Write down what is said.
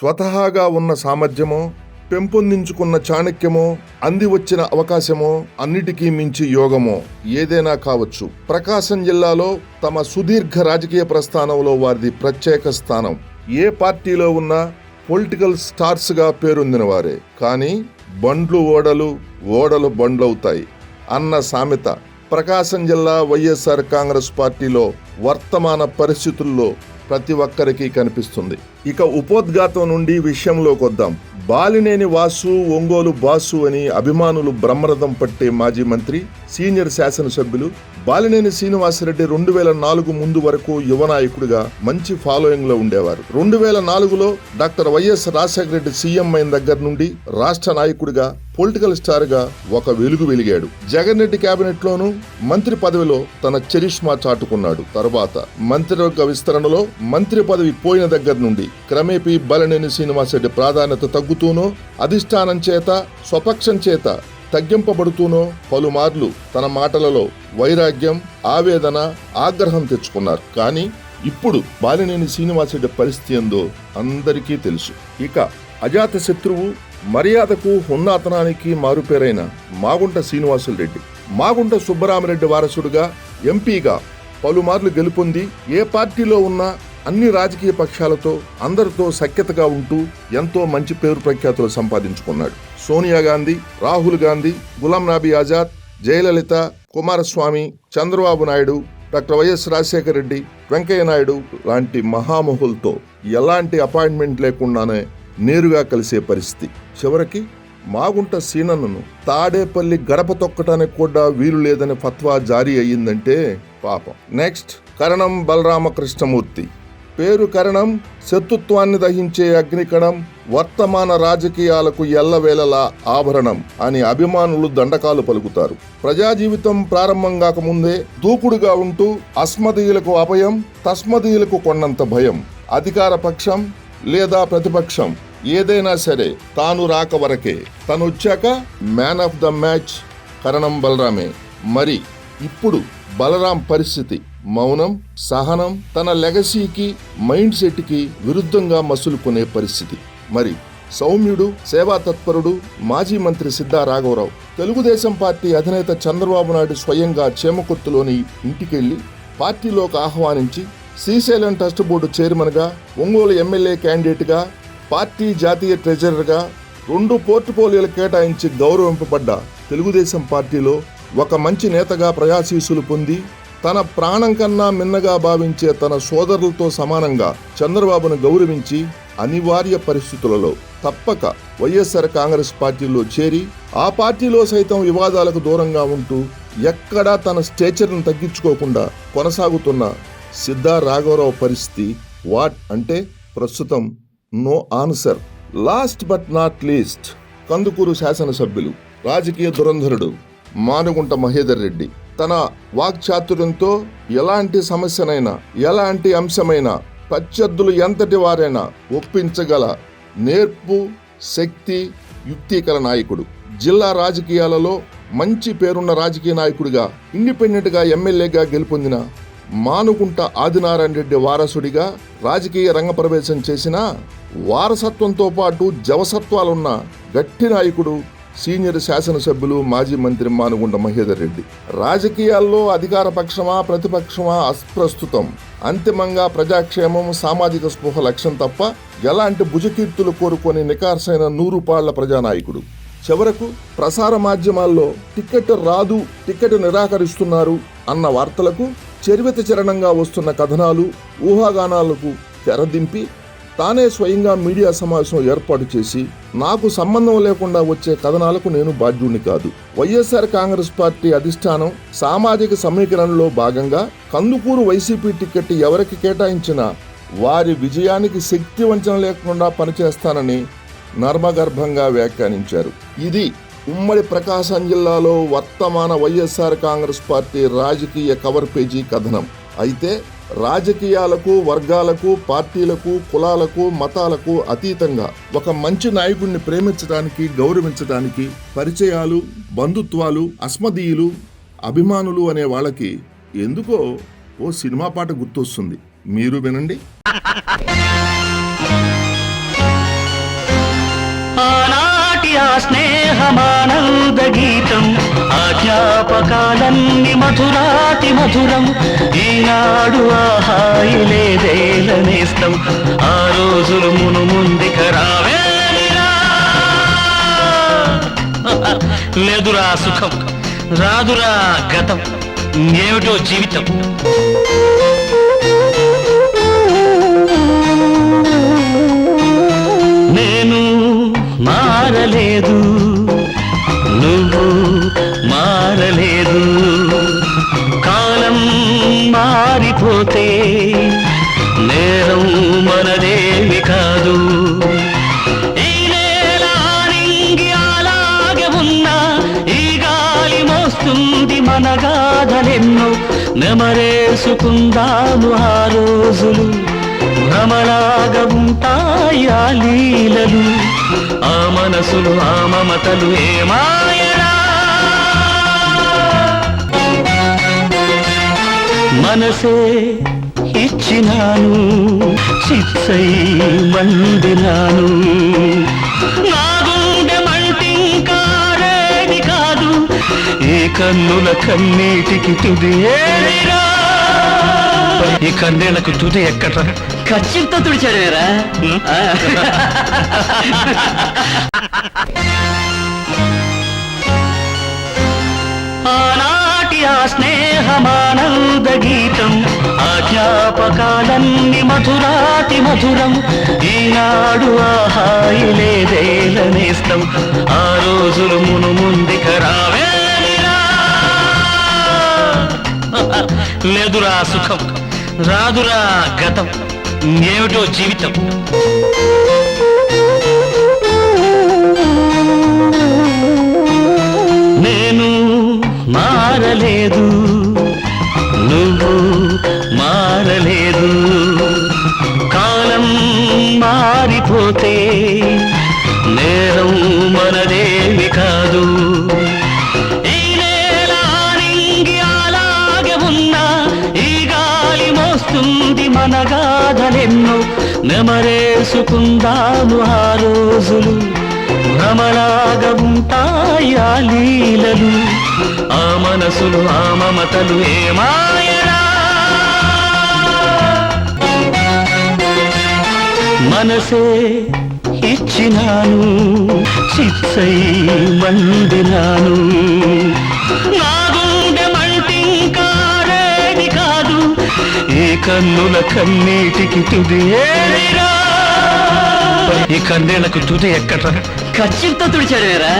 స్వతహాగా ఉన్న సామర్థ్యమో పెంపొందించుకున్న చాణక్యమో అంది వచ్చిన అవకాశమో అన్నిటికీ మించి యోగమో ఏదైనా కావచ్చు. ప్రకాశం జిల్లాలో తమ సుదీర్ఘ రాజకీయ ప్రస్థానంలో వారిది ప్రత్యేక స్థానం. ఏ పార్టీలో ఉన్నా పొలిటికల్ స్టార్స్గా పేరొందిన వారే. కానీ బండ్లు ఓడలు ఓడలు బండ్లవుతాయి. అన్న సామెత ప్రకాశం జిల్లా వైఎస్ఆర్ కాంగ్రెస్ పార్టీలో వర్తమాన పరిస్థితుల్లో ప్రతి ఒక్కరికి కనిపిస్తుంది. ఇక ఉపోద్ఘాతం నుండి విషయంలోకి వద్దాం. బాలినేని వాసు ఒంగోలు బాసు అని అభిమానులు బ్రహ్మరథం పట్టే మాజీ మంత్రి సీనియర్ శాసనసభ్యులు బాలినేని శ్రీనివాసరెడ్డి రెండు వేల నాలుగు ముందు వరకు యువ నాయకుడిగా మంచి ఫాలోయింగ్లో ఉండేవారు. రెండు వేల నాలుగులో doctor YS Rajasekhara Reddy CM అయిన దగ్గర నుండి రాష్ట్ర నాయకుడిగా పొలిటికల్ స్టార్గా ఒక వెలుగు వెలిగాడు. జగన్ రెడ్డి కేబినెట్ లోను మంత్రి పదవిలో తన చరిష్మా చాటుకున్నాడు. తరువాత మంత్రివర్గ విస్తరణలో మంత్రి పదవి పోయిన దగ్గర నుండి క్రమేపీ బలనేని శ్రీనివాసరెడ్డి ప్రాధాన్యత తగ్గుతూనో అధిష్టానం చేత స్వపక్షం చేత తగ్గింపబడుతూనో పలుమార్లు తన మాటలలో వైరాగ్యం ఆవేదన ఆగ్రహం తెచ్చుకున్నారు. కానీ ఇప్పుడు బాలినేని శ్రీనివాసరెడ్డి పరిస్థితి ఏందో అందరికీ తెలుసు. ఇక అజాత శత్రువు మర్యాదకు హున్నాతనానికి మారుపేరైన మాగుంట శ్రీనివాసులు రెడ్డి. మాగుంట సుబ్బరామరెడ్డి వారసుడుగా ఎంపీగా పలుమార్లు గెలుపొంది ఏ పార్టీలో ఉన్నా అన్ని రాజకీయ పక్షాలతో అందరితో సఖ్యతగా ఉంటూ ఎంతో మంచి పేరు ప్రఖ్యాతులు సంపాదించుకున్నాడు. సోనియా గాంధీ రాహుల్ గాంధీ గులాం నబీ ఆజాద్ జయలలిత కుమారస్వామి చంద్రబాబు నాయుడు డాక్టర్ వైఎస్ రాజశేఖర రెడ్డి వెంకయ్య నాయుడు లాంటి మహామహులతో ఎలాంటి అపాయింట్మెంట్ లేకుండానే నేరుగా కలిసే పరిస్థితి. చివరికి మాగుంట సీనన్నను తాడేపల్లి గడప తొక్కటానికి కూడా వీలు లేదని ఫత్వా జారీ అయ్యిందంటే పాపం. నెక్స్ట్ కరణం బలరామకృష్ణమూర్తి. పేరు కరణం శత్రుత్వాన్ని దహించే అగ్నికణం వర్తమాన రాజకీయాలకు ఎల్లవేళలా ఆభరణం అని అభిమానులు దండకాలు పలుకుతారు. ప్రజా జీవితం ప్రారంభం కాకముందే దూకుడుగా ఉంటూ అస్మదీయులకు అభయం తస్మదీయులకు కొన్నంత భయం. అధికార పక్షం లేదా ప్రతిపక్షం ఏదైనా సరే తాను రాక వరకే. తను వచ్చాక man of the match Karanam బలరామే. మరి ఇప్పుడు బలరాం పరిస్థితి. మౌనం సహనం తన లెగసీకి మైండ్ సెట్కి విరుద్ధంగా మసులుకునే పరిస్థితి. మరి సౌమ్యుడు సేవా తత్పరుడు మాజీ మంత్రి సిద్ధా రాఘవరావు తెలుగుదేశం పార్టీ అధినేత చంద్రబాబు నాయుడు స్వయంగా చేమకుర్తిలోని ఇంటికెళ్ళి పార్టీలోకి ఆహ్వానించి శ్రీశైలం ట్రస్ట్ బోర్డు చైర్మన్గా ఒంగోలు ఎమ్మెల్యే క్యాండిడేట్గా పార్టీ జాతీయ ట్రెజరర్గా రెండు పోర్టుఫోలియోలు కేటాయించి గౌరవింపబడ్డ తెలుగుదేశం పార్టీలో ఒక మంచి నేతగా ప్రజాశీసులు పొంది తన ప్రాణం కన్నా మిన్నగా భావించే తన సోదరులతో సమానంగా చంద్రబాబును గౌరవించి అనివార్య పరిస్థితులలో తప్పక వైఎస్ఆర్ కాంగ్రెస్ పార్టీలో చేరి ఆ పార్టీలో సైతం వివాదాలకు దూరంగా ఉంటూ ఎక్కడా తన స్టేచర్ను తగ్గించుకోకుండా కొనసాగుతున్న సిద్ధా రాఘవరావు పరిస్థితి వాట్ అంటే ప్రస్తుతం no answer. Last but not least Kandukur శాసనసభ్యులు రాజకీయ దురంధరుడు మానుగుంట మహేదర్ రెడ్డి. తన వాక్చాతుర్యంతో ఎలాంటి సమస్యనైనా ఎలాంటి అంశమైనా ప్రత్యర్థులు ఎంతటి వారైనా ఒప్పించగల నేర్పు శక్తి యుక్తికల నాయకుడు. జిల్లా రాజకీయాలలో మంచి పేరున్న రాజకీయ నాయకుడిగా ఇండిపెండెంట్గా ఎమ్మెల్యేగా గెలుపొందిన మానుకుంట ఆదినారాయణ రెడ్డి వారసుడిగా రాజకీయ రంగ ప్రవేశం చేసిన వారసత్వంతో పాటు జవసత్వాలున్న గట్టి నాయకుడు సీనియర్ శాసనసభ్యులు మాజీ మంత్రి మానుగుంట మహేదర్ రెడ్డి. రాజకీయాల్లో అధికార పక్షమా ప్రతిపక్షమా అప్రస్తుతం అంతిమంగా ప్రజాక్షేమం సామాజిక స్పృహ లక్ష్యం తప్ప ఎలాంటి భుజకీర్తులు కోరుకొని నికార్సైన నూరుపాళ్ళ ప్రజానాయకుడు. చివరకు ప్రసార మాధ్యమాల్లో టికెట్ రాదు టికెట్ నిరాకరిస్తున్నారు అన్న వార్తలకు చరివిత చరణంగా వస్తున్న కథనాలు ఊహాగానాలకు తెరదింపి తానే స్వయంగా మీడియా సమావేశం ఏర్పాటు చేసి నాకు సంబంధం లేకుండా వచ్చే కథనాలకు నేను బాధ్యుణ్ణి కాదు. వైఎస్ఆర్ కాంగ్రెస్ పార్టీ అధిష్టానం సామాజిక సమీకరణలో భాగంగా కందుకూరు వైసీపీ టికెట్ ఎవరికి కేటాయించినా వారి విజయానికి శక్తి వంచన లేకుండా పనిచేస్తానని నర్మగర్భంగా వ్యాఖ్యానించారు. ఇది ఉమ్మడి ప్రకాశం జిల్లాలో వర్తమాన వైఎస్ఆర్ కాంగ్రెస్ పార్టీ రాజకీయ కవర్ పేజీ కథనం. అయితే రాజకీయాలకు వర్గాలకు పార్టీలకు కులాలకు మతాలకు అతీతంగా ఒక మంచి నాయకుడిని ప్రేమించడానికి గౌరవించడానికి పరిచయాలు బంధుత్వాలు అస్మదీయులు అభిమానులు అనే వాళ్ళకి ఎందుకో ఓ సినిమా పాట గుర్తొస్తుంది. మీరు వినండి. స్నేహమానంద గీత జ్ఞాపకాలన్నీ మధురాతి మధురం. ఈనాడు ఆ హాయి లేదేలనేస్తం ఆ రోజులు మును ముందుక రావేలా లేదురా సుఖం రాదురా గతం ఏమిటో జీవితం. నేను మారలేదు నువ్వు మా పోతే నేరం మనదేమి కాదు. ఈ నేల అలాగే ఉన్నా ఈ గాలి మోస్తుంది మన గాథలెన్నో. నెమరేసుకుందాము ఆ రోజులు భ్రమలాగా ఉంటాయి ఆ లీలలు. ఆ మనసులు ఆ మమతలు ఏమాయ మనసే ఇచ్చినాను చిచ్చై మండినాను నా గుండె మంటింకారేది కాదు ఈ కన్నుల కన్నీటికి తుది ఈ కన్నీళ్ళకు తుది ఎక్కడ ఖర్చుతో తుడిచాడువేరా ఆనాటి గీతం ఆ మధురాతి మధురం. ఈనాడు ఆ హాయి లేదేలనేస్తం ఆ రోజులు మును ముందుక రావేలా లేదురా సుఖం రాదురా గతం ఏమిటో జీవితం. నేను మారలేదు. నెమరేసుకుందాము ఆ రోజులు. భ్రమలాగా ఉంటాయి ఆ లీలలు. ఆ మనసులు ఆ మమతలు ఏమాయరా మనసే ఇచ్చినాను చిచ్చై మండినాను. నా కన్నుల కన్నీటికి తుది ఈ కన్నీళ్ళకు తుది ఎక్కడ ఖర్చుతో తుడిచాడువేరా